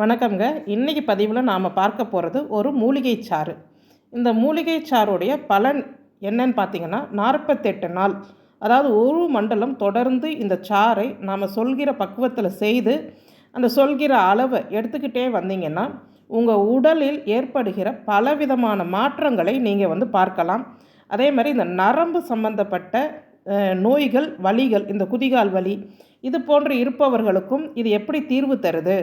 வணக்கம்ங்க. இன்றைக்கி பதிவில் நாம் பார்க்க போகிறது ஒரு மூலிகை சாறு. இந்த மூலிகை சாறுடைய பலன் என்னன்னு பார்த்தீங்கன்னா நாற்பத்தெட்டு நாள். அதாவது ஒரு மண்டலம் தொடர்ந்து இந்த சாறை நாம் சொல்கிற பக்குவத்தில் செய்து அந்த சொல்கிற அளவை எடுத்துக்கிட்டே வந்தீங்கன்னா உங்கள் உடலில் ஏற்படுகிற பலவிதமான மாற்றங்களை நீங்கள் வந்து பார்க்கலாம். அதே மாதிரி இந்த நரம்பு சம்பந்தப்பட்ட நோய்கள் வலிகள் இந்த குதிகால் வலி இது போன்று இருப்பவர்களுக்கும் இது எப்படி தீர்வு தருது?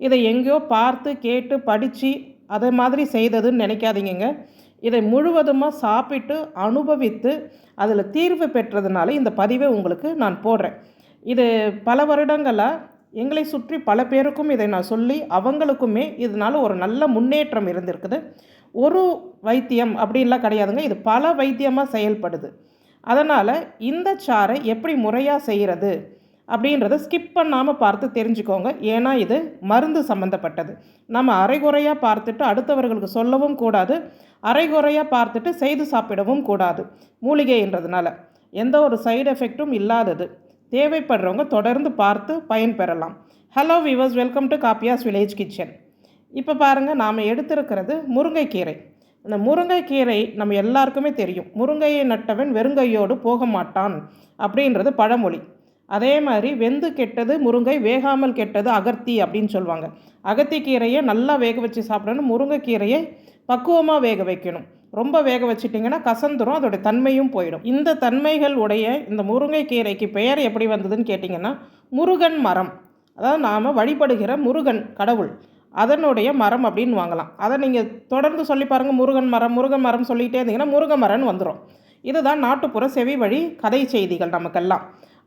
இதை எங்கேயோ பார்த்து கேட்டு படித்து அதை மாதிரி செய்ததுன்னு நினைக்காதீங்க இதை முழுவதுமாக சாப்பிட்டு அனுபவித்து அதில் தீர்வு பெற்றதுனால இந்த பதிவை உங்களுக்கு நான் போடுறேன். இது பல வருடங்களாக எங்களை சுற்றி பல பேருக்கும் இதை நான் சொல்லி அவங்களுக்குமே இதனால் ஒரு நல்ல முன்னேற்றம் இருந்திருக்குது. ஒரு வைத்தியம் அப்படின்லாம் கிடையாதுங்க. இது பல வைத்தியமாக செயல்படுது. அதனால் இந்த சாறை எப்படி முறையாக செய்கிறது அப்படின்றத ஸ்கிப் பண்ணாமல் பார்த்து தெரிஞ்சுக்கோங்க. ஏன்னா இது மருந்து சம்மந்தப்பட்டது நம்ம அரைகுறையாக பார்த்துட்டு அடுத்தவர்களுக்கு சொல்லவும் கூடாது. அரைகுறையாக பார்த்துட்டு செய்து சாப்பிடவும் கூடாது. மூலிகைன்றதுனால. எந்த ஒரு சைடு எஃபெக்ட்டும் இல்லாதது. தேவைப்படுறவங்க தொடர்ந்து பார்த்து பயன்பெறலாம் hello viewers welcome to Kaapiyas village kitchen இப்போ பாருங்கள் நாம் எடுத்திருக்கிறது முருங்கைக்கீரை. இந்த முருங்கைக்கீரை நம்ம எல்லாருக்குமே தெரியும். முருங்கையை நட்டவன் வெறுங்கையோடு போக மாட்டான் அப்படின்றது பழமொழி. அதே மாதிரி வெந்து கெட்டது முருங்கை வேகாமல் கெட்டது அகர்த்தி அப்படின்னு சொல்லுவாங்க. அகத்தி கீரையை நல்லா வேக வச்சு சாப்பிடணும். முருங்கைக்கீரையை பக்குவமாக வேக வைக்கணும். ரொம்ப வேக வச்சிட்டிங்கன்னா கசந்துரும் அதோட தன்மையும் போயிடும். இந்த தன்மைகள் உடைய இந்த முருங்கைக்கீரைக்கு பெயர் எப்படி வந்ததுன்னு கேட்டிங்கன்னா முருகன் மரம். அதாவது நாம் வழிபடுகிற முருகன் கடவுள். அதனுடைய மரம் அப்படின்னு வாங்கலாம். அதை நீங்கள் தொடர்ந்து சொல்லி பாருங்கள் முருகன் மரம் முருகன் மரம் சொல்லிகிட்டே இருந்தீங்கன்னா முருகன் மரம்னு வந்துடும் இதுதான் நாட்டுப்புற செவி வழி கதை செய்திகள் நமக்கெல்லாம்.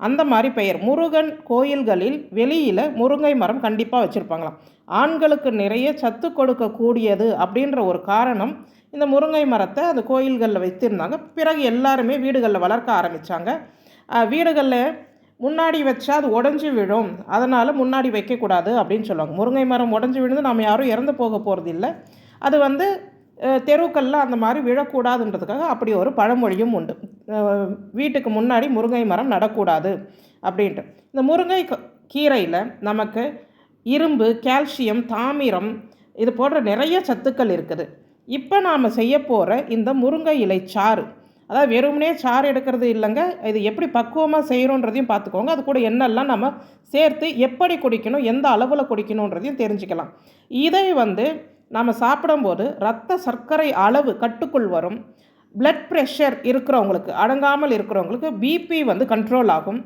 அந்த மாதிரி பெயர். முருகன் கோயில்களில் வெளியில் முருங்கை மரம் கண்டிப்பாக வச்சுருப்பாங்களாம். ஆண்களுக்கு நிறைய சத்து கொடுக்கக்கூடியது அப்படின்ற ஒரு காரணம் இந்த முருங்கை மரத்தை அந்த கோயில்களில் வைத்திருந்தாங்க. பிறகு எல்லாருமே வீடுகளில் வளர்க்க ஆரம்பித்தாங்க வீடுகளில் முன்னாடி வச்சா அது உடஞ்சி விழும் அதனால் முன்னாடி வைக்கக்கூடாது அப்படின்னு சொல்லுவாங்க. முருங்கை மரம் உடஞ்சி விழுந்து நாம் யாரும் இறந்து போக போகிறதில்ல அது வந்து தெருக்கள்லாம் அந்த மாதிரி விழக்கூடாதுன்றதுக்காக அப்படி ஒரு பழமொழியும் உண்டு. வீட்டுக்கு முன்னாடி முருங்கை மரம் நடக்கூடாது அப்படின்ட்டு. இந்த முருங்கை கீரையில் நமக்கு இரும்பு கால்சியம் தாமிரம் இது போன்ற நிறைய சத்துக்கள் இருக்குது. இப்போ நாம் செய்ய போகிற இந்த முருங்கை இலை சாறு அதாவது வெறுமனே சாறு எடுக்கிறது இல்லைங்க இது எப்படி பக்குவமாக செய்கிறோன்றதையும் பார்த்துக்கோங்க. அது கூட என்னெல்லாம் நம்ம சேர்த்து எப்படி குடிக்கணும் எந்த அளவில் குடிக்கணுன்றதையும் தெரிஞ்சுக்கலாம். இதை வந்து நம்ம சாப்பிடும்போது ரத்த சர்க்கரை அளவு கட்டுக்குள் வரும். பிளட் ப்ரெஷர் இருக்கிறவங்களுக்கு அடங்காமல் இருக்கிறவங்களுக்கு பிபி வந்து கண்ட்ரோல் ஆகும்.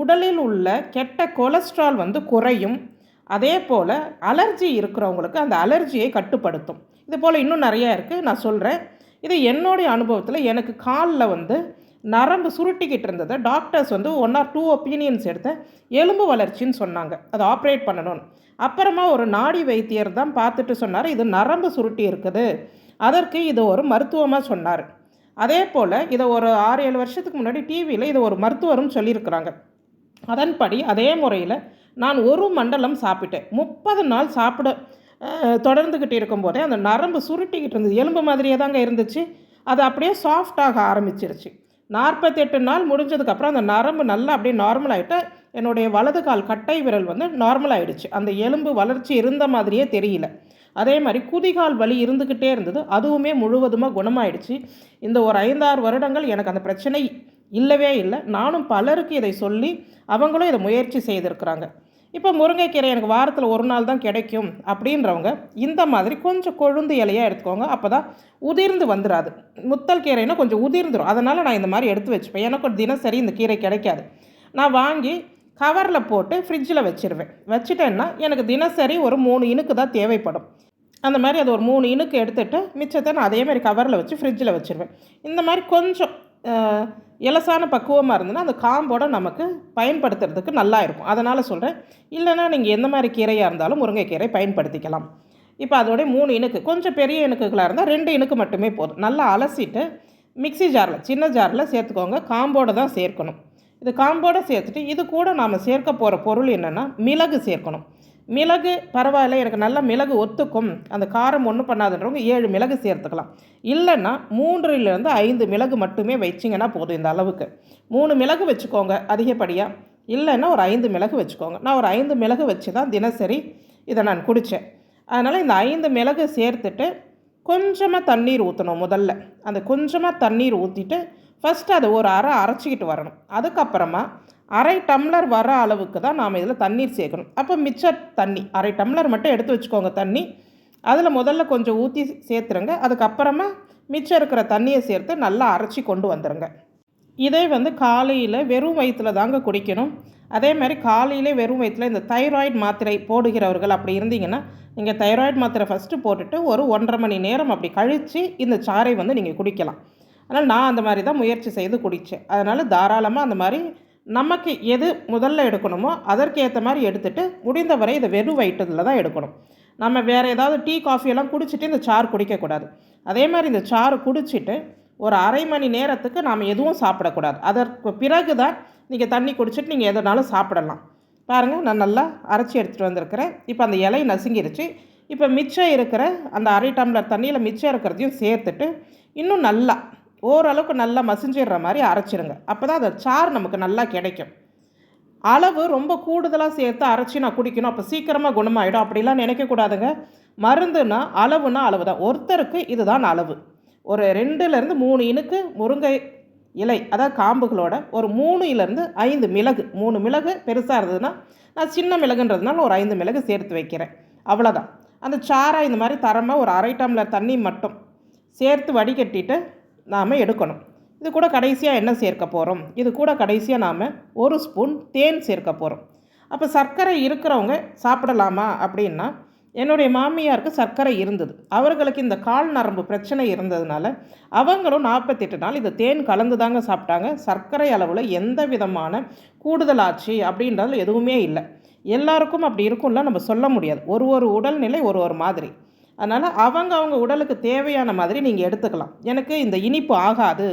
உடலில் உள்ள கெட்ட கொலஸ்ட்ரால் வந்து குறையும். அதே போல் அலர்ஜி இருக்கிறவங்களுக்கு அந்த அலர்ஜியை கட்டுப்படுத்தும். இது போல் இன்னும் நிறையா இருக்குது நான் சொல்கிறேன் இது என்னுடைய அனுபவத்தில் எனக்கு காலில் வந்து நரம்பு சுருட்டிக்கிட்டு இருந்ததை டாக்டர்ஸ் வந்து ஒன் ஆர் டூ ஒப்பீனியன்ஸ் எடுத்து எலும்பு வளர்ச்சின்னு சொன்னாங்க. அதை ஆப்ரேட் பண்ணணும்னு. அப்புறமா ஒரு நாடி வைத்தியர் தான் பார்த்துட்டு சொன்னார் இது நரம்பு சுருட்டி இருக்குது. அதற்கு இது ஒரு மருத்துவமாக சொன்னார். அதே போல் இதை ஒரு ஆறு ஏழு வருஷத்துக்கு முன்னாடி டிவியில் இதை ஒரு மருத்துவரும் சொல்லியிருக்கிறாங்க. அதன்படி அதே முறையில் நான் ஒரு மண்டலம் சாப்பிட்டேன். முப்பது நாள் சாப்பிட தொடர்ந்துக்கிட்டு இருக்கும்போதே அந்த நரம்பு சுருட்டிக்கிட்டு இருந்தது. எலும்பு மாதிரியே தாங்க இருந்துச்சு. அது அப்படியே சாஃப்டாக ஆரம்பிச்சிருச்சு. நாற்பத்தெட்டு நாள் முடிஞ்சதுக்கப்புறம் அந்த நரம்பு நல்லா அப்படியே நார்மல் ஆகிட்டு என்னுடைய வலது கால் கட்டை விரல் வந்து நார்மல் ஆகிடுச்சு அந்த எலும்பு வளர்ச்சி இருந்த மாதிரியே தெரியல. அதே மாதிரி குதிகால் வலி இருந்துக்கிட்டே இருந்தது. அதுவுமே முழுவதுமாக குணமாயிடுச்சு. இந்த ஒரு ஐந்தாறு வருடங்கள் எனக்கு அந்த பிரச்சனை இல்லவே இல்லை. நானும் பலருக்கு இதை சொல்லி அவங்களும் இதை முயற்சி செய்திருக்கிறாங்க. இப்போ முருங்கைக்கீரை எனக்கு வாரத்தில் ஒரு நாள் தான் கிடைக்கும் அப்படின்றவங்க இந்த மாதிரி கொஞ்சம் கொழுந்து இலையாக எடுத்துக்கோங்க. அப்போ தான் உதிர்ந்து வந்துடாது முத்தல் கீரைனா கொஞ்சம் உதிர்ந்துடும் அதனால் நான் இந்த மாதிரி எடுத்து வச்சுப்பேன். எனக்கு தினசரி இந்த கீரை கிடைக்காது. நான் வாங்கி கவரில் போட்டு ஃப்ரிட்ஜில் வச்சிருவேன். வச்சுட்டேன்னா எனக்கு தினசரி ஒரு மூணு இனுக்கு தான் தேவைப்படும். அந்த மாதிரி அது ஒரு மூணு இனுக்கு எடுத்துகிட்டு மிச்சத்தை நான் அதே மாதிரி கவரில் வச்சு ஃப்ரிட்ஜில் வச்சுருவேன். இந்த மாதிரி கொஞ்சம் இலசான பக்குவமாக இருந்ததுன்னா அந்த காம்போட நமக்கு பயன்படுத்துறதுக்கு நல்லா இருக்கும். அதனால் சொல்கிறேன் இல்லைன்னா நீங்கள் எந்த மாதிரி கீரையாக இருந்தாலும் முருங்கைக்கீரை பயன்படுத்திக்கலாம். இப்போ அதோடைய மூணு இணுக்கு கொஞ்சம் பெரிய இணுக்குகளாக இருந்தால் ரெண்டு இணுக்கு மட்டுமே போதும். நல்லா அலசிட்டு மிக்ஸி ஜாரில் சின்ன ஜாரில் சேர்த்துக்கோங்க. காம்போட தான் சேர்க்கணும். இது காம்போடு சேர்த்துட்டு இது கூட நாம் சேர்க்க போகிற பொருள் என்னென்னா மிளகு சேர்க்கணும். மிளகு பரவாயில்ல எனக்கு நல்ல மிளகு ஒத்துக்கும். அந்த காரம் ஒன்றும் பண்ணாதுன்றவங்க ஏழு மிளகு சேர்த்துக்கலாம். இல்லைன்னா மூன்றிலிருந்து ஐந்து மிளகு மட்டுமே வச்சிங்கன்னா போதும் இந்த அளவுக்கு. மூணு மிளகு வச்சுக்கோங்க அதிகப்படியாக இல்லைன்னா ஒரு ஐந்து மிளகு வச்சுக்கோங்க. நான் ஒரு ஐந்து மிளகு வச்சு தான் தினசரி இதை நான் குடித்தேன் அதனால் இந்த ஐந்து மிளகு சேர்த்துட்டு கொஞ்சமாக தண்ணீர் ஊற்றணும் முதல்ல. அந்த கொஞ்சமாக தண்ணீர் ஊற்றிட்டு ஃபஸ்ட்டு அதை ஒரு அரை அரைச்சிக்கிட்டு வரணும். அதுக்கப்புறமா அரை டம்ளர் வர அளவுக்கு தான் நாம் இதில் தண்ணீர் சேர்க்கணும். அப்போ மிச்ச தண்ணி அரை டம்ளர் மட்டும் எடுத்து வச்சுக்கோங்க தண்ணி. அதில் முதல்ல கொஞ்சம் ஊற்றி சேர்த்துருங்க. அதுக்கப்புறமா மிச்சம் இருக்கிற தண்ணியை சேர்த்து நல்லா அரைச்சி கொண்டு வந்துடுங்க இதே வந்து காலையில் வெறும் வயிற்றில் தாங்க குடிக்கணும். அதே மாதிரி காலையிலே வெறும் வயிற்றில் இந்த தைராய்டு மாத்திரை போடுகிறவர்கள் அப்படி இருந்தீங்கன்னா நீங்கள் தைராய்டு மாத்திரை ஃபஸ்ட்டு போட்டுட்டு ஒரு ஒன்றரை மணி நேரம் அப்படி கழித்து இந்த சாறை வந்து நீங்கள் குடிக்கலாம். ஆனால் நான் அந்த மாதிரி தான் முயற்சி செய்து குடித்தேன். அதனால் தாராளமாக அந்த மாதிரி நமக்கு எது முதல்ல எடுக்கணுமோ அதற்கேற்ற மாதிரி எடுத்துகிட்டு முடிந்தவரை இதை வெறும் வயிற்றதில் தான் எடுக்கணும். நம்ம வேறு ஏதாவது டீ காஃபியெல்லாம் குடிச்சிட்டு இந்த சாறு குடிக்கக்கூடாது. அதே மாதிரி இந்த சாறு குடிச்சிட்டு ஒரு அரை மணி நேரத்துக்கு நாம் எதுவும் சாப்பிடக்கூடாது. அதற்கு பிறகு தான் நீங்கள் தண்ணி குடிச்சிட்டு நீங்கள் எதனாலும் சாப்பிடலாம். பாருங்கள் நான் நல்லா அரைச்சி எடுத்துகிட்டு வந்திருக்கிறேன். இப்போ அந்த இலை நசுங்கிருச்சு. இப்போ மிச்சம் இருக்கிற அந்த அரை டம்ளர் தண்ணியில் மிச்சம் இருக்கிறதையும் சேர்த்துட்டு இன்னும் நல்லா ஓரளவுக்கு நல்லா மசிஞ்சிடுற மாதிரி அரைச்சிருங்க. அப்போ தான் அந்த சாறு நமக்கு நல்லா கிடைக்கும். அளவு ரொம்ப கூடுதலாக சேர்த்து அரைச்சி நான் குடிக்கணும். அப்போ சீக்கிரமாக குணமாயிடும். அப்படிலாம் நினைக்கக்கூடாதுங்க மருந்துனா அளவுனா அளவு தான் ஒருத்தருக்கு இதுதான் அளவு. ஒரு ரெண்டுலேருந்து மூணு இனுக்கு முருங்கை இலை அதாவது காம்புகளோட ஒரு மூணுலேருந்து ஐந்து மிளகு. மூணு மிளகு பெருசாக இருந்ததுன்னா நான் சின்ன மிளகுன்றதுனால ஒரு ஐந்து மிளகு சேர்த்து வைக்கிறேன். அவ்வளோதான் அந்த சாரை இந்த மாதிரி தரமாக ஒரு அரை டம்ளர் தண்ணி மட்டும் சேர்த்து வடிகட்டிட்டு நாம் எடுக்கணும். இது கூட கடைசியாக என்ன சேர்க்க போகிறோம் இது கூட கடைசியாக நாம் ஒரு ஸ்பூன் தேன் சேர்க்க போகிறோம் அப்போ சர்க்கரை இருக்கிறவங்க சாப்பிடலாமா அப்படின்னா என்னுடைய மாமியாருக்கு சர்க்கரை இருந்தது. அவர்களுக்கு இந்த கால் நரம்பு பிரச்சனை இருந்ததுனால அவங்களும் நாற்பத்தெட்டு நாள் இந்த தேன் கலந்து தாங்க சாப்பிட்டாங்க. சர்க்கரை அளவில் எந்த விதமான கூடுதலாச்சு அப்படின்றது எதுவுமே இல்லை. எல்லாருக்கும் அப்படி இருக்கும்ல நம்ம சொல்ல முடியாது. ஒரு ஒரு உடல்நிலை ஒரு ஒரு மாதிரி. அதனால் அவங்க அவங்க உடலுக்கு தேவையான மாதிரி நீங்கள் எடுத்துக்கலாம். எனக்கு இந்த இனிப்பு ஆகாது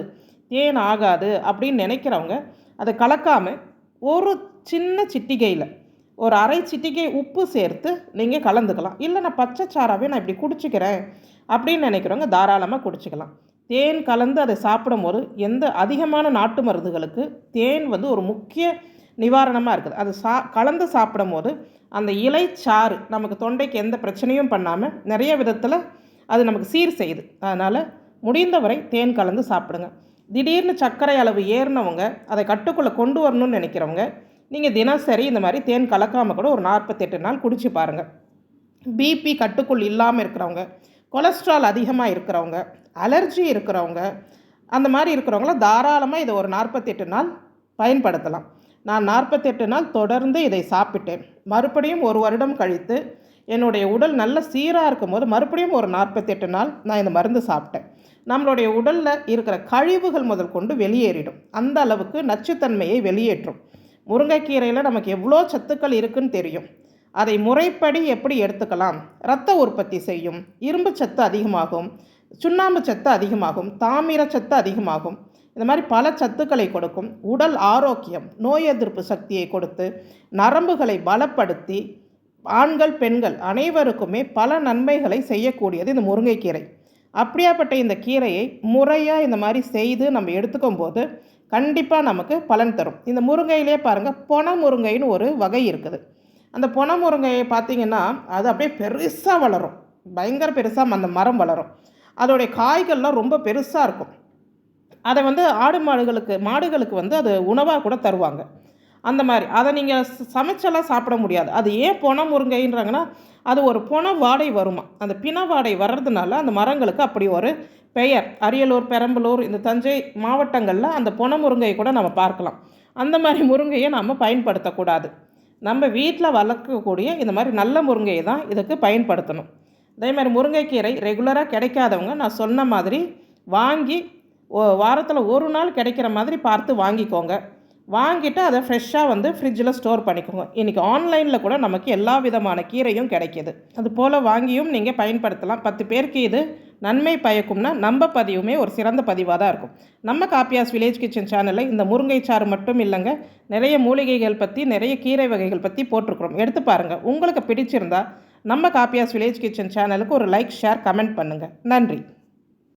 தேன் ஆகாது அப்படின்னு நினைக்கிறவங்க அதை கலக்காமல் ஒரு சின்ன சிட்டிகையில் ஒரு அரை சிட்டிகை உப்பு சேர்த்து நீங்கள் கலந்துக்கலாம். இல்லை நான் பச்சை சாராவே நான் இப்படி குடிச்சிக்கிறேன் அப்படின்னு நினைக்கிறவங்க தாராளமாக குடிச்சிக்கலாம். தேன் கலந்து அதை சாப்பிடும்போது எந்த அதிகமான நாட்டு மருந்துகளுக்கு தேன் வந்து ஒரு முக்கிய நிவாரணமாக இருக்குது. அது சா கலந்து சாப்பிடும் போது அந்த இலைச்சாறு நமக்கு தொண்டைக்கு எந்த பிரச்சனையும் பண்ணாமல் நிறைய விதத்தில் அது நமக்கு சீர் செய்யுது. அதனால் முடிந்தவரை தேன் கலந்து சாப்பிடுங்க. திடீர்னு சர்க்கரை அளவு ஏறினவங்க அதை கட்டுக்குள்ளே கொண்டு வரணும்னு நினைக்கிறவங்க நீங்கள் தினசரி இந்த மாதிரி தேன் கலக்காமல் கூட ஒரு நாற்பத்தெட்டு நாள் குடிச்சு பாருங்கள் பிபி கட்டுக்குள் இல்லாமல் இருக்கிறவங்க கொலஸ்ட்ரால் அதிகமாக இருக்கிறவங்க அலர்ஜி இருக்கிறவங்க அந்த மாதிரி இருக்கிறவங்கள தாராளமாக இதை ஒரு நாற்பத்தெட்டு நாள் பயன்படுத்தலாம். நான் நாற்பத்தெட்டு நாள் தொடர்ந்து இதை சாப்பிட்டேன். மறுபடியும் ஒரு வருடம் கழித்து என்னுடைய உடல் நல்ல சீராக இருக்கும் போது மறுபடியும் ஒரு நாற்பத்தெட்டு நாள் நான் இந்த மருந்து சாப்பிட்டேன். நம்மளுடைய உடலில் இருக்கிற கழிவுகள் முதல் கொண்டு வெளியேறிடும். அந்த அளவுக்கு நச்சுத்தன்மையை வெளியேற்றும். முருங்கைக்கீரையில் நமக்கு எவ்வளோ சத்துக்கள் இருக்குன்னு தெரியும். அதை முறைப்படி எப்படி எடுத்துக்கலாம்? இரத்த உற்பத்தி செய்யும். இரும்பு சத்து அதிகமாகும். சுண்ணாம்பு சத்து அதிகமாகும். தாமிர சத்து அதிகமாகும். இந்த மாதிரி பல சத்துக்களை கொடுக்கும். உடல் ஆரோக்கியம் நோய் எதிர்ப்பு சக்தியை கொடுத்து நரம்புகளை பலப்படுத்தி ஆண்கள் பெண்கள் அனைவருக்குமே பல நன்மைகளை செய்யக்கூடியது இந்த முருங்கைக்கீரை. அப்படியாப்பட்ட இந்த கீரையை முறையாக இந்த மாதிரி செய்து நம்ம எடுத்துக்கும் போது கண்டிப்பாக நமக்கு பலன் தரும். இந்த முருங்கையிலே பாருங்கள் பொன முருங்கைன்னு ஒரு வகை இருக்குது. அந்த பொன முருங்கையை பார்த்திங்கன்னா அது அப்படியே பெருசாக வளரும். பயங்கர பெருசாக அந்த மரம் வளரும். அதோடைய காய்கள்லாம் ரொம்ப பெருசாக இருக்கும். அதை வந்து ஆடு மாடுகளுக்கு மாடுகளுக்கு வந்து அது உணவாக கூட தருவாங்க. அந்த மாதிரி. அதை நீங்கள் சமைச்செல்லாம் சாப்பிட முடியாது. அது ஏன் பொண முருங்கைன்றாங்கன்னா அது ஒரு பொண வாடை வருமா? அந்த பிண வாடை வர்றதுனால அந்த மரங்களுக்கு அப்படி ஒரு பெயர். அரியலூர் பெரம்பலூர் இந்த தஞ்சை மாவட்டங்களில் அந்த பொண முருங்கை கூட நம்ம பார்க்கலாம். அந்த மாதிரி முருங்கையை நம்ம பயன்படுத்தக்கூடாது. நம்ம வீட்டில் வளர்க்கக்கூடிய இந்த மாதிரி நல்ல முருங்கையை தான் இதுக்கு பயன்படுத்தணும். அதே மாதிரி முருங்கைக்கீரை ரெகுலராக கிடைக்காதவங்க நான் சொன்ன மாதிரி வாங்கி வாரத்தில் ஒரு நாள் கிடைக்கிற மாதிரி பார்த்து வாங்கிக்கோங்க. வாங்கிட்டு அதை ஃப்ரெஷ்ஷாக வந்து ஃப்ரிட்ஜில் ஸ்டோர் பண்ணிக்கோங்க. இன்றைக்கி ஆன்லைனில் கூட நமக்கு எல்லா விதமான கீரையும் கிடைக்கிது. அது போல் வாங்கியும் நீங்கள் பயன்படுத்தலாம். பத்து பேருக்கு இது நன்மை பயக்கும்னா நம்ம பதிவுமே ஒரு சிறந்த பதிவாக தான் இருக்கும். நம்ம காப்பியாஸ் வில்லேஜ் கிச்சன் சேனலில் இந்த முருங்கை சாறு மட்டும் இல்லைங்க நிறைய மூலிகைகள் பற்றி நிறைய கீரை வகைகள் பற்றி போட்டிருக்கிறோம். எடுத்து பாருங்கள் உங்களுக்கு பிடிச்சிருந்தா நம்ம காப்பியாஸ் வில்லேஜ் கிச்சன் சேனலுக்கு ஒரு லைக் ஷேர் கமெண்ட் பண்ணுங்கள் நன்றி.